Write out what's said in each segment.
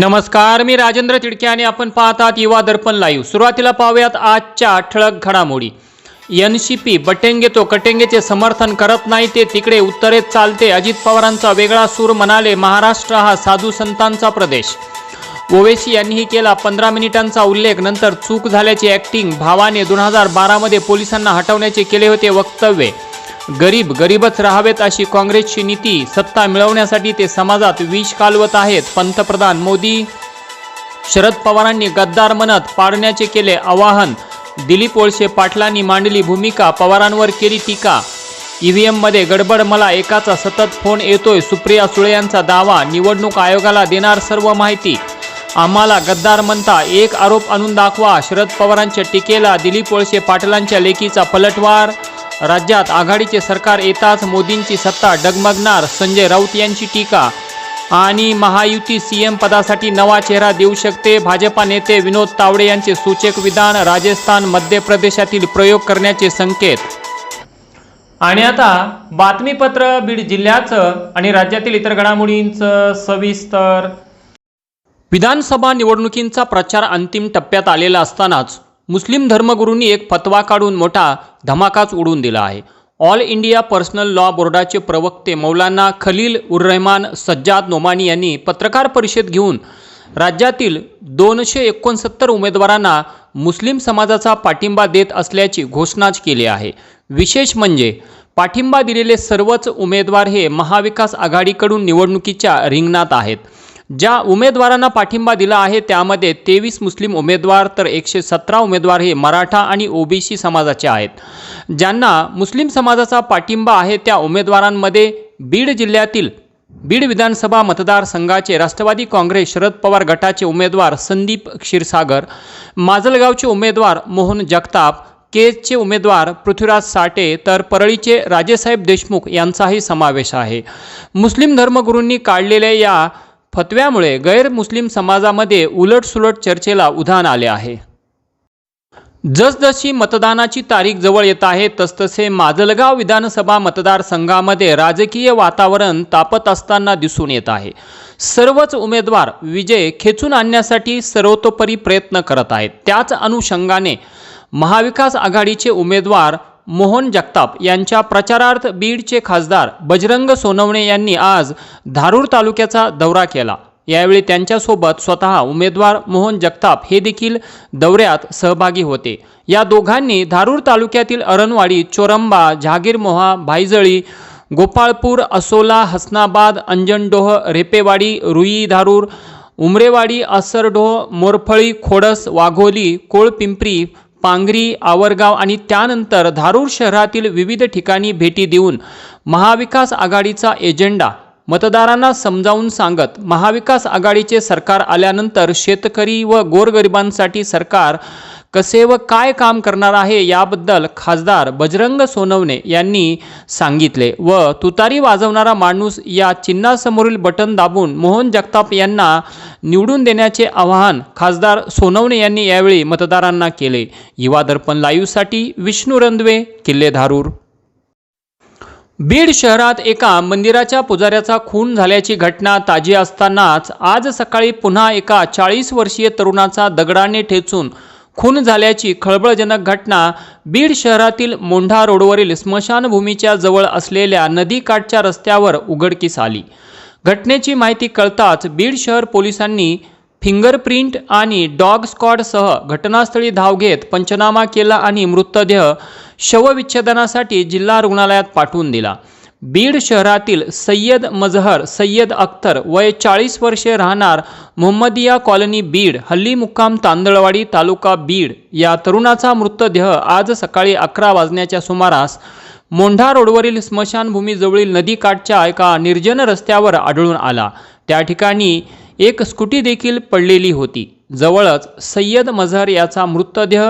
नमस्कार मी राजेंद्र तिडके आणि आपण पाहतात युवा दर्पण लाईव्ह सुरुवातीला पाहूयात आजच्या ठळक घडामोडी. एन सी पी बटेंगे तो कटेंगेचे समर्थन करत नाही ते तिकडे उत्तरेत चालते. अजित पवारांचा वेगळा सूर म्हणाले महाराष्ट्र हा साधू संतांचा प्रदेश. ओवेसी यांनीही केला पंधरा मिनिटांचा उल्लेख नंतर चूक झाल्याची ॲक्टिंग भावाने दोन हजार बारामध्ये पोलिसांना हटवण्याचे केले होते वक्तव्य. गरीब गरीबच राहावेत अशी काँग्रेसची नीती सत्ता मिळवण्यासाठी ते समाजात विष कालवत आहेत. पंतप्रधान मोदी शरद पवारांनी गद्दार म्हणत पाडण्याचे केले आवाहन. दिलीप वळसे पाटलांनी मांडली भूमिका पवारांवर केली टीका. ईव्हीएममध्ये गडबड मला एकाचा सतत फोन येतोय सुप्रिया सुळे यांचा दावा निवडणूक आयोगाला देणार सर्व माहिती. आम्हाला गद्दार म्हणता एक आरोप आणून दाखवा शरद पवारांच्या टीकेला दिलीप वळसे पाटलांच्या लेखीचा पलटवार. राज्यात आघाडीचे सरकार येताच मोदींची सत्ता डगमगणार संजय राऊत यांची टीका. आणि महायुती सीएम पदासाठी नवा चेहरा देऊ शकते भाजपा नेते विनोद तावडे यांचे सूचक विधान राजस्थान मध्य प्रदेशातील प्रयोग करण्याचे संकेत. आणि आता बातमीपत्र बीड जिल्ह्याचं आणि राज्यातील इतर घडामोडींचं सविस्तर. विधानसभा निवडणुकींचा प्रचार अंतिम टप्प्यात आलेला असतानाच मुस्लिम धर्मगुरूंनी एक फतवा काढून मोठा धमाकाच उडून दिला आहे. ऑल इंडिया पर्सनल लॉ बोर्डाचे प्रवक्ते मौलाना खलील उर रहमान सज्जाद नोमानी यांनी पत्रकार परिषद घेऊन राज्यातील दोनशे एकोणसत्तर उमेदवारांना मुस्लिम समाजाचा पाठिंबा देत असल्याची घोषणाच केली आहे. विशेष म्हणजे पाठिंबा दिलेले सर्वच उमेदवार हे महाविकास आघाडीकडून निवडणुकीच्या रिंगणात आहेत. ज्या उमेदवारांना पाठिंबा दिला आहे त्यामध्ये तेवीस मुस्लिम उमेदवार तर एकशे सतरा उमेदवार हे मराठा आणि ओबीसी समाजाचे आहेत. ज्यांना मुस्लिम समाजाचा पाठिंबा आहे त्या उमेदवारांमध्ये बीड जिल्ह्यातील बीड विधानसभा मतदारसंघाचे राष्ट्रवादी काँग्रेस शरद पवार गटाचे उमेदवार संदीप क्षीरसागर माजलगावचे उमेदवार मोहन जगताप केजचे उमेदवार पृथ्वीराज साठे तर परळीचे राजेसाहेब देशमुख यांचाही समावेश आहे. मुस्लिम धर्मगुरूंनी काढलेल्या या फतव्यामुळे गैरमुस्लिम समाजामध्ये उलटसुलट चर्चेला उधाण आले आहे. जसजशी मतदानाची तारीख जवळ येत आहे तसतसे माजलगाव विधानसभा मतदारसंघामध्ये राजकीय वातावरण तापत असताना दिसून येत आहे. सर्वच उमेदवार विजय खेचून आणण्यासाठी सर्वतोपरी प्रयत्न करत आहेत. त्याच अनुषंगाने महाविकास आघाडीचे उमेदवार मोहन जगताप यांच्या प्रचारार्थ बीडचे खासदार बजरंग सोनवणे यांनी आज धारूर तालुक्याचा दौरा केला. यावेळी त्यांच्यासोबत स्वतः उमेदवार मोहन जगताप हे देखील दौऱ्यात सहभागी होते. या दोघांनी धारूर तालुक्यातील अरणवाडी चोरंबा जहागीरमोहा भाईजळी गोपाळपूर असोला हसनाबाद अंजनडोह रेपेवाडी रुई धारूर उमरेवाडी असरडोह मोरफळी खोडस वाघोली कोळपिंपरी पांगरी आवरगाव आणि त्यानंतर धारूर शहरातील विविध ठिकाणी भेटी देऊन महाविकास आघाडीचा एजेंडा मतदारांना समजावून सांगत महाविकास आघाडीचे सरकार आल्यानंतर शेतकरी व गोरगरिबांसाठी सरकार कसे व काय काम करणार आहे याबद्दल खासदार बजरंग सोनवणे यांनी सांगितले व तुतारी वाजवणारा माणूस या चिन्हासमोरील बटन दाबून मोहन जगताप यांना निवडून देण्याचे आवाहन खासदार सोनवणे यांनी यावेळी मतदारांना केले. युवा दर्पण लाईव्हसाठी विष्णू रंधवे किल्लेधारूर बीड शहरात एका मंदिराच्या पुजाऱ्याचा खून झाल्याची घटना ताजी असतानाच आज सकाळी पुन्हा एका चाळीस वर्षीय तरुणाचा दगडाने ठेचून खून झाल्याची खळबळजनक घटना बीड शहरातील मोंढा रोडवरील स्मशानभूमीच्या जवळ असलेल्या नदीकाठच्या रस्त्यावर उघडकीस आली. घटनेची माहिती कळताच बीड शहर पोलिसांनी फिंगरप्रिंट आणि डॉग स्क्वॉडसह घटनास्थळी धाव घेत पंचनामा केला आणि मृतदेह शवविच्छेदनासाठी जिल्हा रुग्णालयात पाठवून दिला. बीड शहरातील सय्यद मजहर सय्यद अख्तर वय चाळीस वर्षे राहणार मोहम्मदिया कॉलनी बीड हल्ली मुक्काम तांदळवाडी तालुका बीड. या तरुणाचा मृतदेह आज सकाळी अकरा वाजण्याच्या सुमारास मोंढा रोडवरील स्मशानभूमीजवळील नदीकाठच्या एका निर्जन रस्त्यावर आढळून आला. त्या ठिकाणी एक स्कूटी देखील पडलेली होती. जवळच सय्यद मझहर याचा मृतदेह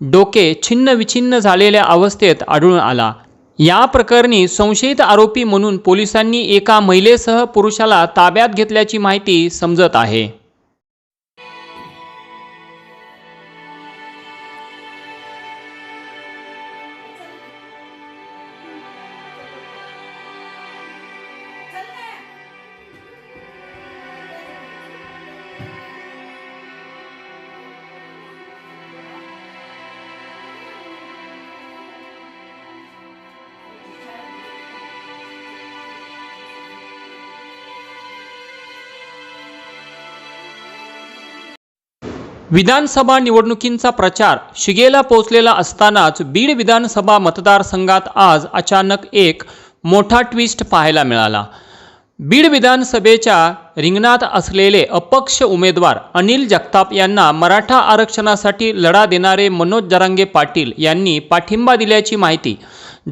डोके छिन्न विछिन्न झालेल्या अवस्थेत आढळून आला. या प्रकरणी संशयित आरोपी म्हणून पोलिसांनी एका महिलेसह पुरुषाला ताब्यात घेतल्याची माहिती समजत आहे. विधानसभा निवडणुकींचा प्रचार शिगेला पोहोचलेला असतानाच बीड विधानसभा मतदारसंघात आज अचानक एक मोठा ट्विस्ट पाहायला मिळाला. बीड विधानसभेच्या रिंगणात असलेले अपक्ष उमेदवार अनिल जगताप यांना मराठा आरक्षणासाठी लढा देणारे मनोज जरांगे पाटील यांनी पाठिंबा दिल्याची माहिती.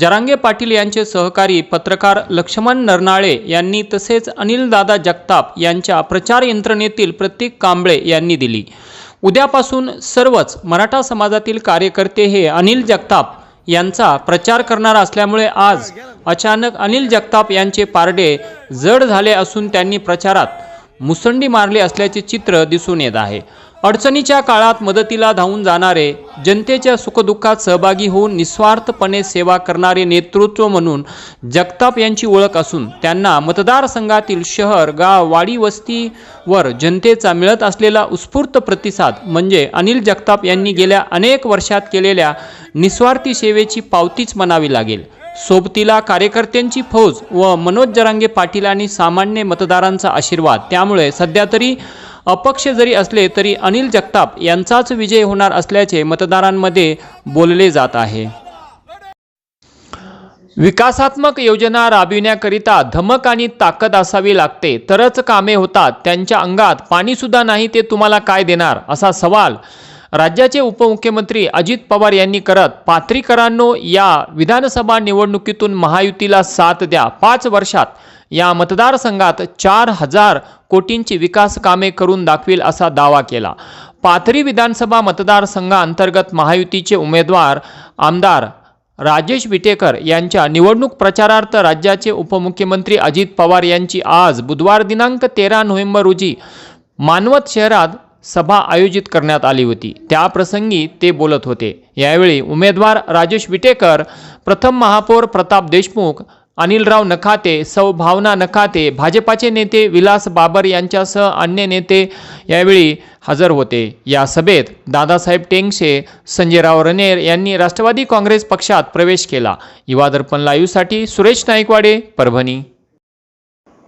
जरांगे पाटील यांचे सहकारी पत्रकार लक्ष्मण नरनाळे यांनी तसेच अनिलदादा जगताप यांच्या प्रचार यंत्रणेतील प्रतीक कांबळे यांनी दिली. उद्यापासून सर्वच मराठा समाजातील कार्यकर्ते हे अनिल जगताप यांचा प्रचार करणार असल्यामुळे आज अचानक अनिल जगताप यांचे पारडे जड झाले असून त्यांनी प्रचारात मुसंडी मारली असल्याचे चित्र दिसून येत आहे. अडचणीच्या काळात मदतीला धावून जाणारे जनतेच्या सुखदुःखात सहभागी होऊन निस्वार्थपणे सेवा करणारे नेतृत्व म्हणून जगताप यांची ओळख असून त्यांना मतदारसंघातील शहर गाव वाडी वस्तीवर जनतेचा मिळत असलेला उत्स्फूर्त प्रतिसाद म्हणजे अनिल जगताप यांनी गेल्या अनेक वर्षात केलेल्या निस्वार्थी सेवेची पावतीच म्हणावी लागेल. सोबतीला कार्यकर्त्यांची फौज व मनोज जरांगे पाटील आणि सामान्य मतदारांचा आशीर्वाद. त्यामुळे सध्या तरी अपक्ष जरी असले तरी अनिल जगताप यांचाच विजय होणार असल्याचे मतदारांमध्ये बोलले जात आहे. विकासात्मक योजना राबविण्याकरिता धमक आणि ताकद असावी लागते तरच कामे होतात त्यांच्या अंगात पाणीसुद्धा नाही ते तुम्हाला काय देणार? असा सवाल राज्याचे उपमुख्यमंत्री अजित पवार यांनी करत पात्रीकरांनो या विधानसभा निवडणुकीतून महायुतीला साथ द्या. पाच वर्षात या मतदारसंघात चार हजार कोटींची विकास कामे करून दाखवील असा दावा केला. पाथरी विधानसभा मतदारसंघाअंतर्गत महायुतीचे उमेदवार आमदार राजेश विटेकर यांच्या निवडणूक प्रचारार्थ राज्याचे उपमुख्यमंत्री अजित पवार यांची आज बुधवार दिनांक तेरा नोव्हेंबर रोजी मानवत शहरात सभा आयोजित करण्यात आली होती. त्याप्रसंगी ते बोलत होते. यावेळी उमेदवार राजेश विटेकर प्रथम महापौर प्रताप देशमुख अनिलराव नखाते सौ भावना नखाते भाजपाचे नेते विलास बाबर यांच्यासह अन्य नेते यावेळी हजर होते. या सभेत दादासाहेब टेंगशे संजयराव रनेर यांनी राष्ट्रवादी काँग्रेस पक्षात प्रवेश केला. युवा दर्पण लाईव्हसाठी सुरेश नाईकवाडे परभणी.